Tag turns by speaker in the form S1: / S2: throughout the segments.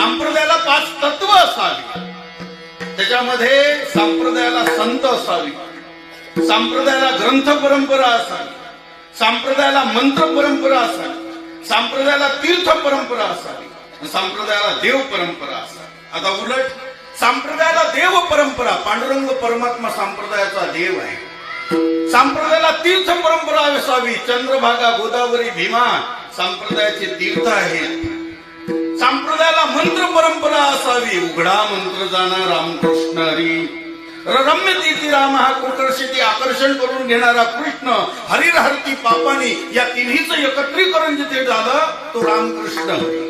S1: संप्रदायाला पाच तत्व असावी. त्याच्यामध्ये संप्रदायाला संत असावी. संप्रदायाला ग्रंथ परंपरा असावी. संप्रदायाला मंत्र परंपरा असावी. संप्रदायाला तीर्थ परंपरा असावी. संप्रदायाला देव परंपरा असावी. आता उलट संप्रदायाला देव परंपरा पांडुरंग परमात्मा संप्रदायाचा देव आहे. संप्रदायाला तीर्थ परंपरा असावी. चंद्रभागा गोदावरी भीमा संप्रदायाचे तीर्थ आहेत. संप्रदायाला मंत्र परंपरा असावी. उघडा मंत्र जाणा रामकृष्ण हरी. रम्य तिथी राम हा कृकर्षिती आकर्षण करून घेणारा कृष्ण हरिर हरती पापानी या तिन्हीचं एकत्रीकरण जिथे झालं तो रामकृष्ण हरी.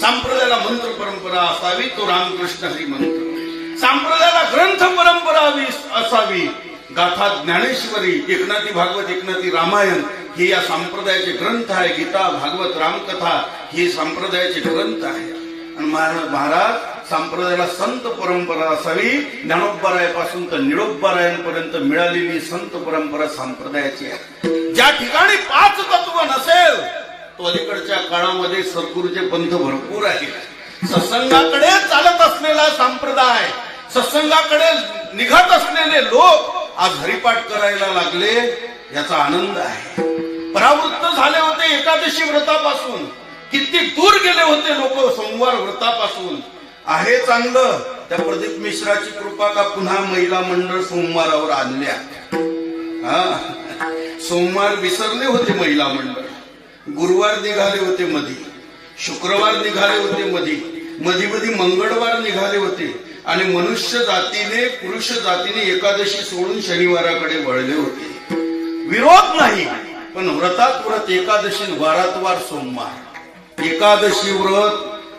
S1: संप्रदायाला मंत्र परंपरा असावी तो रामकृष्ण हरी मंत्र. संप्रदायाला ग्रंथ परंपरा असावी. गाथा ज्ञानेश्वरी एकनाथी भागवत एकनाथी रामायण हे या संप्रदायाचे ग्रंथ आहे. गीता भागवत रामकथा हे संप्रदायाचे ग्रंथ आहे. आणि महाराज महाराज संप्रदायाला संत परंपरा असावी ज्ञानोबरायापासून तर निळोबरायांपर्यंत मिळालेली संत परंपरा संप्रदायाची आहे. ज्या ठिकाणी पाच तत्व नसेल तो अलीकडच्या काळामध्ये सद्गुरूचे पंथ भरपूर आहेत. सत्संगाकडे चालत असलेला संप्रदाय सत्संगाकडे निघत असलेले लोक आज हरिपाठ करायला लागले याचा आनंद आहे. परावृत्त झाले होते एकादशी व्रतापासून. किती दूर गेले होते लोक सोमवार व्रतापासून. आहे चांगलं त्या प्रदीप मिश्राची कृपा का पुन्हा महिला मंडळ सोमवारावर आणल्या? हा? सोमवार विसरले होते महिला मंडळ. गुरुवार निघाले होते मधी. शुक्रवार निघाले होते मधी. मधी मधी मंगळवार निघाले होते. आणि मनुष्य जातीने पुरुष जातीने एकादशी सोडून शनिवाराकडे वळले होते. विरोध नाही पण व्रतात व्रत एकादशी वारात वार सोमवार. एकादशी व्रत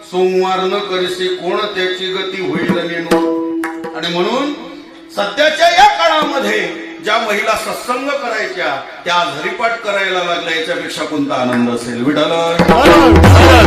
S1: सोमवार न करसे कोण त्याची गती होईल आणि म्हणून सध्याच्या या काळामध्ये ज्या महिला सत्संग करायच्या त्या हरिपाठ करायला लागल्या याच्यापेक्षा कोणता आनंद असेल?
S2: विठाला